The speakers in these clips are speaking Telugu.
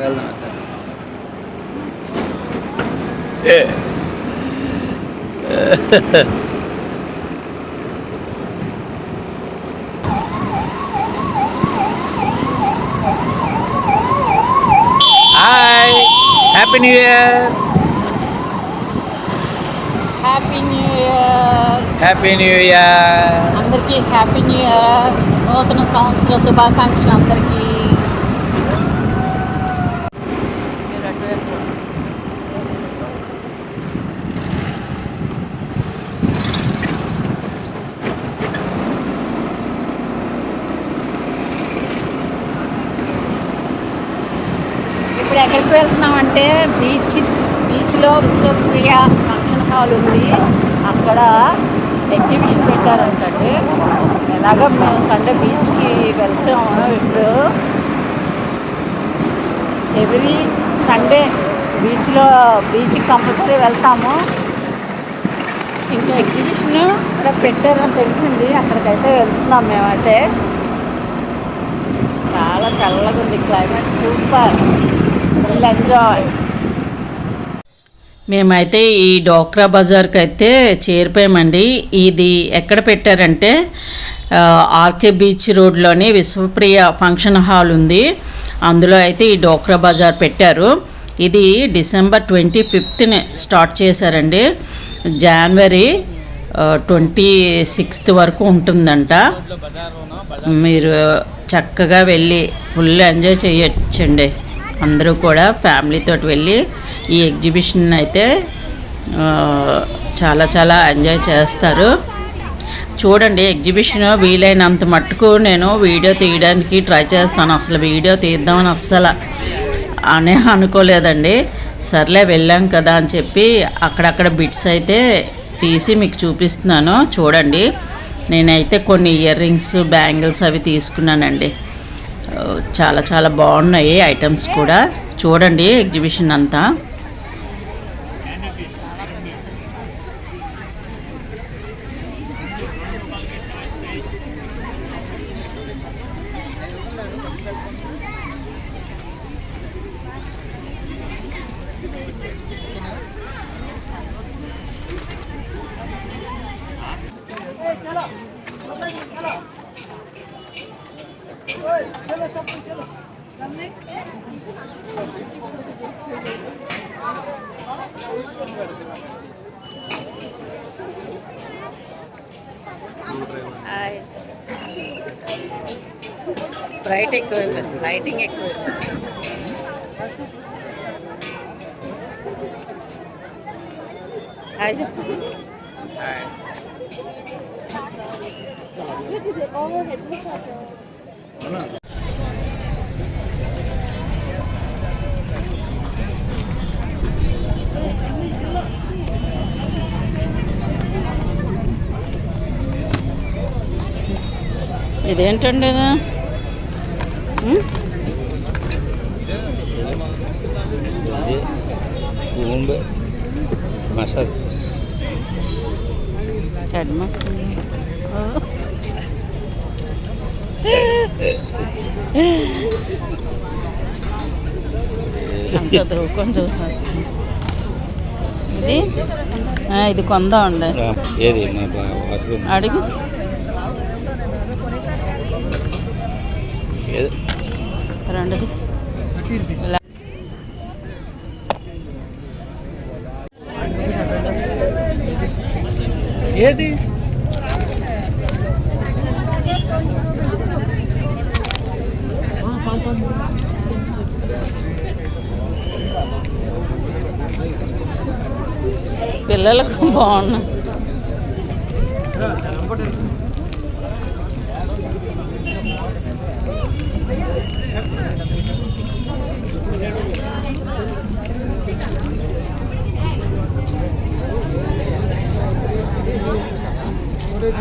వెళ్దాం వెళ్దాం. ఏ hi happy new year happy new year happy new year అందరికీ హ్యాపీ న్యూ ఇయర్ నూతన సంవత్సర శుభాకాంక్షలు అందరికీ మీరు అటువైపు రండి. ఇప్పుడు ఎక్కడికి వెళ్తున్నామంటే బీచ్ బీచ్లో విశ్వప్రియ ఫంక్షన్ హాల్ ఉంది అక్కడ ఎగ్జిబిషన్ పెట్టారంటే ఎలాగో మేము సండే బీచ్కి వెళ్తాము ఇప్పుడు. ఎవ్రీ సండే బీచ్లో బీచ్కి కంపల్సరీ వెళ్తాము. ఇంకా ఎగ్జిబిషన్ ఇక్కడ పెట్టారని తెలిసింది. అక్కడికైతే వెళ్తున్నాం మేమైతే. చాలా చల్లగా ఉంది క్లైమేట్ సూపర్. Full enjoy. మేమైతే ఈ డోక్రా బజార్కి అయితే చేరిపోయామండి. ఇది ఎక్కడ పెట్టారంటే ఆర్కే బీచ్ రోడ్లోని విశ్వప్రియ ఫంక్షన్ హాల్ ఉంది. అందులో అయితే ఈ డోక్రా బజార్ పెట్టారు. ఇది డిసెంబర్ ట్వంటీ ఫిఫ్త్ని స్టార్ట్ చేశారండి. జనవరి ట్వంటీ సిక్స్త్ వరకు ఉంటుందంట. మీరు చక్కగా వెళ్ళి ఫుల్ ఎంజాయ్ చేయొచ్చండి. అందరూ కూడా ఫ్యామిలీతో వెళ్ళి ఈ ఎగ్జిబిషన్ అయితే చాలా చాలా ఎంజాయ్ చేస్తారు. చూడండి ఎగ్జిబిషన్ వీలైనంత మట్టుకు నేను వీడియో తీయడానికి ట్రై చేస్తాను. అసలు వీడియో తీద్దామని అస్సలు అనే అనుకోలేదండి. సర్లే వెళ్ళాం కదా అని చెప్పి అక్కడక్కడ బిట్స్ అయితే తీసి మీకు చూపిస్తున్నాను. చూడండి నేనైతే కొన్ని ఇయర్ రింగ్స్ బ్యాంగిల్స్ అవి తీసుకున్నానండి. చాలా చాలా బాగున్నాయి ఐటమ్స్ కూడా. చూడండి ఎగ్జిబిషన్ అంతా. బ్రైట్ ఎక్కువ లైటింగ్ ఎక్కువ హాయ్ చెప్పు ఇదేంటండి ఇది Um? Room massage head massage. ఓ. అంత దూకం చూసారు ఇది ఆ, ఇది కొందాం అండి ఏది మా వాసులు అడిగి ఏది రెండుది ఇలా. ఏది పిల్లలకు బాగున్నాయి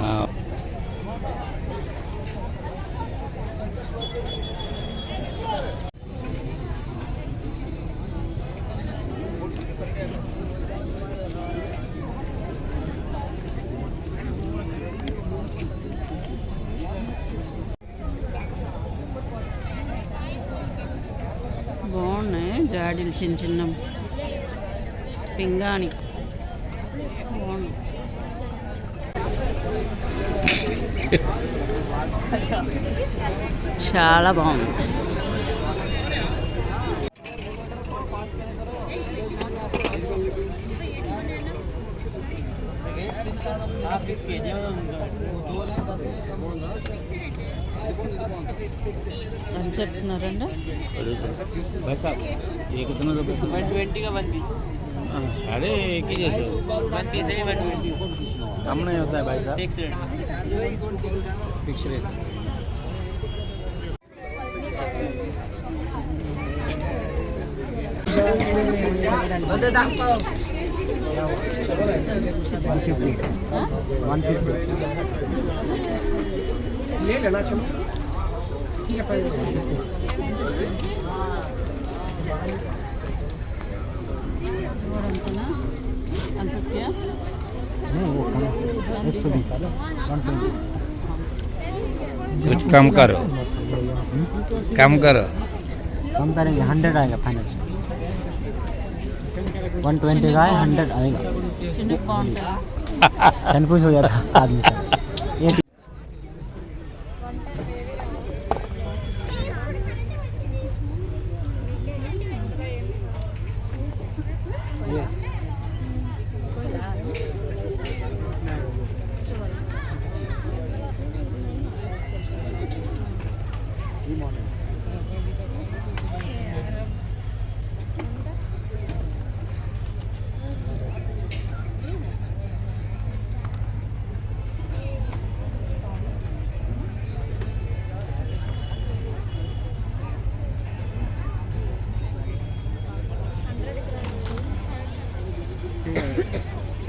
ఆ, బాగున్నాయి జాడీలు చిన్న చిన్న పింగాణి. చాలా బాగుంది. అని చెప్తున్నారండి వన్ ట్వంటీగా వన్ పీస్ అదే ఎక్కి చేసావు వన్ పీస్ వన్ ట్వంటీ కమ్నే అవుతాయి bike fix rate fix rate one fifty one fifty ले लेना चलो कुछ कम करो। कम करो। कम करेंगे हंड्रेड आएगा फाइनल वन ट्वेंटी का है हंड्रेड आएगा। कन्फ्यूज़ हो गया था आदमी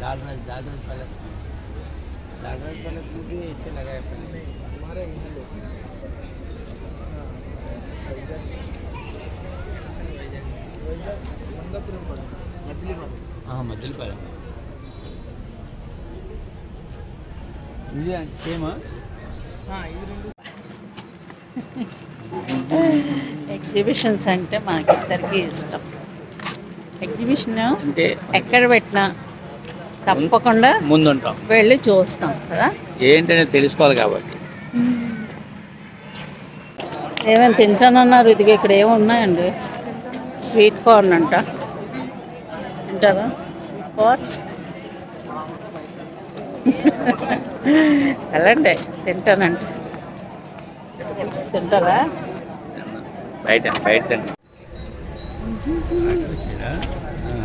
दालराज दालराज पैलेस में दालराज पैलेस में भी ऐसे लगाया पहले हमारे यहाँ हाँ మధ్యలో ఇది సేమ్ ఎగ్జిబిషన్స్ అంటే మనకిద్దరికి ఇష్టం ఎగ్జిబిషన్ అంటే ఎక్కడ పెట్టినా తప్పకుండా ముందుంటాం. వెళ్ళి చూస్తాం కదా. ఏంటనే తెలుసుకోవాలి కాబట్టి. ఏమేమి తింటానన్నారు? ఇది ఇక్కడ ఏమి ఉన్నాయండి? స్వీట్ కార్న్ అంట. తింటారా? Sweet corn? వెళ్ళండి తింటానంట. తింటారా? బయట బయట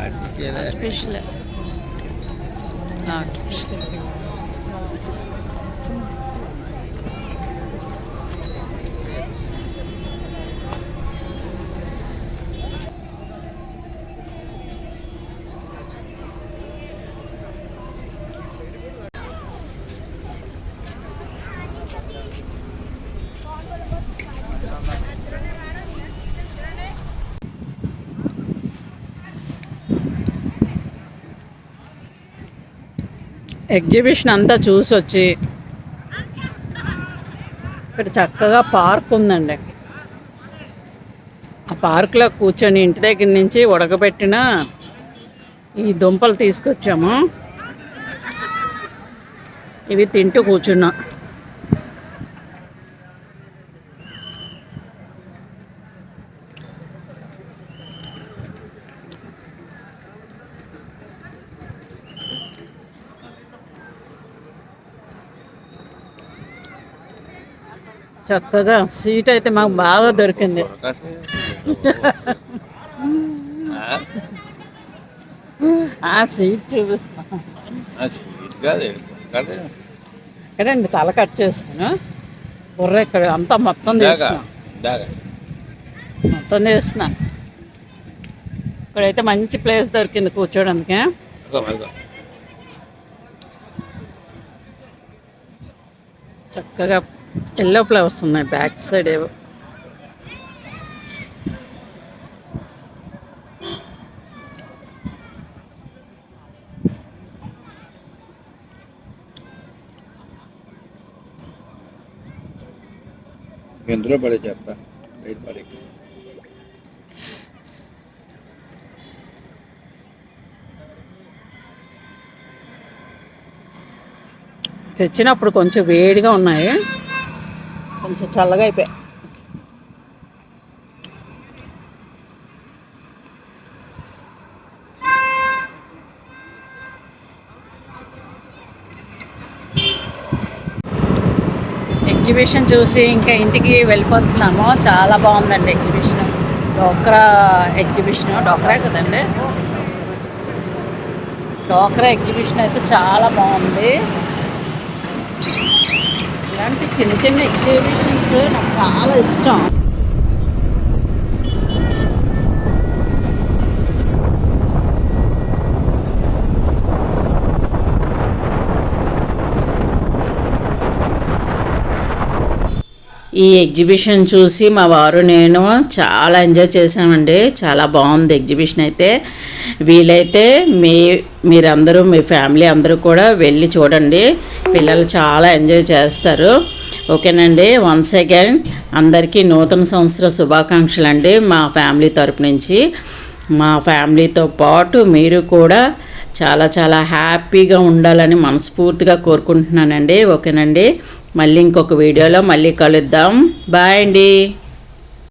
ఆర్టిఫిషియలా Artık işte. ఎగ్జిబిషన్ అంతా చూసి వచ్చి ఇక్కడ చక్కగా పార్క్ ఉందండి. ఆ పార్క్లో కూర్చొని ఇంటి దగ్గర నుంచి ఉడకబెట్టిన ఈ దుంపలు తీసుకొచ్చాము. ఇవి తింటూ కూర్చున్నా. చక్కగా సీట్ అయితే మాకు బాగా దొరికింది. ఆ సీట్ చూపిస్తా. ఎక్కడండి తల కట్ చేస్తాను బుర్ర ఇక్కడ అంతా మొత్తం మొత్తం తీస్తున్నా. ఇక్కడైతే మంచి ప్లేస్ దొరికింది కూర్చోడానికి. చక్కగా ఎల్లో ఫ్లవర్స్ ఉన్నాయి బ్యాక్ సైడ్ ఏవో. ఎందులో పడే చెప్తా బయట పడే. తెచ్చినప్పుడు కొంచెం వేడిగా ఉన్నాయి. కొంచెం చల్లగా అయిపోయాయి ఎగ్జిబిషన్ చూసి ఇంకా ఇంటికి వెళ్ళిపోతున్నాము. చాలా బాగుందండి ఎగ్జిబిషన్ డోక్రా ఎగ్జిబిషన్ డోక్రా కదండి? డోక్రా ఎగ్జిబిషన్ అయితే చాలా బాగుంది. చిన్న చిన్న ఎగ్జిబిషన్స్ నాకు చాలా ఇష్టం. ఈ ఎగ్జిబిషన్ చూసి మా వారు నేను చాలా ఎంజాయ్ చేసామండి చాలా బాగుంది ఎగ్జిబిషన్ అయితే. వీలైతే మీ మీరందరూ మీ ఫ్యామిలీ అందరూ కూడా వెళ్ళి చూడండి. పిల్లలు చాలా ఎంజాయ్ చేస్తారు. ఓకేనండి వన్స్ అగైన్ అందరికీ నూతన సంవత్సర శుభాకాంక్షలు అండి మా ఫ్యామిలీ తరపు నుంచి. మా ఫ్యామిలీతో పాటు మీరు కూడా చాలా చాలా హ్యాపీగా ఉండాలని మనస్ఫూర్తిగా కోరుకుంటున్నానండి. ఓకేనండి మళ్ళీ ఇంకొక వీడియోలో మళ్ళీ కలుద్దాం. బాయ్ అండి.